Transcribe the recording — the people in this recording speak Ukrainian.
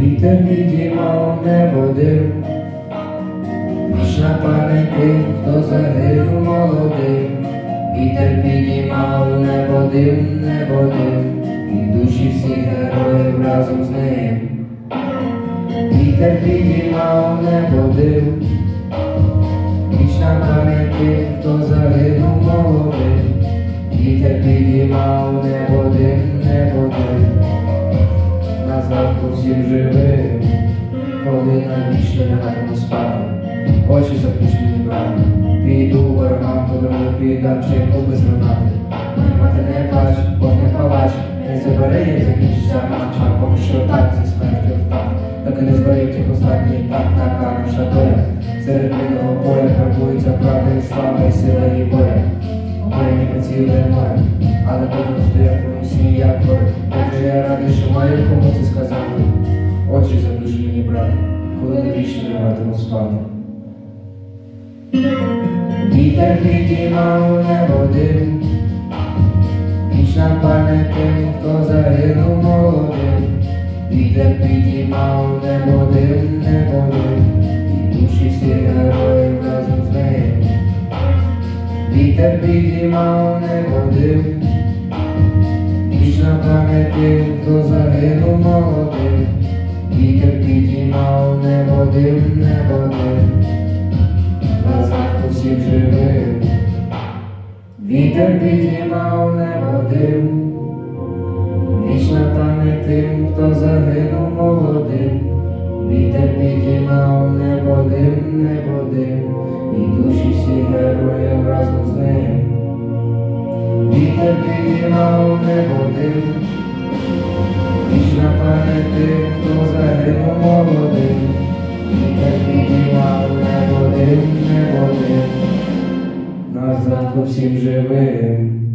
Вітер підіймав небо дим, Вічна пам'ять тим, хто загинув молодим, Вітер підіймав небо дим, небо дим, І душі всіх героїв разом з ним. Вітер підіймав небо дим, Вічна пам'ять тим, хто загинув молодим, Вітер підіймав небо всім живим, коли навічно лягатиму спати, очі заплющені брати, піду ворогам по дорогу піддам чайку без гранати. Мати не плач, Бог не палач, не забере її, закінчиться матч, поки що так зі смертю впав. Так і не згорить їх останній так, така наша доля. Серед мінного поля грабується правда і слава, і сила і воля. Море ніби ціле море, але будемо стояти усі як гори. Як же я радий, що маю кому сказати. Очі заплющ мені, брате, коли не вічно лягатиму спати. Вітер підіймав небо дим, Вічна пам'ять тим, хто загинув молодим, Вітер підіймав небо дим, небо дим, І душі всіх героїв разом з ним. Вітер підіймав небо дим, Вічна пам'ять тим, хто загинув молодим, небо дим, назад усіх живих. Вітер підіймав небо дим, Вічна пам'ять тим, хто загинув молодим, Вітер підіймав небо дим, небо дим, І душі всіх героїв разом з ним. Вітер підіймав небо дим, Вічна пам'ять тим, хто загинув молодим, небо дим, небо дим, назад по всім живим.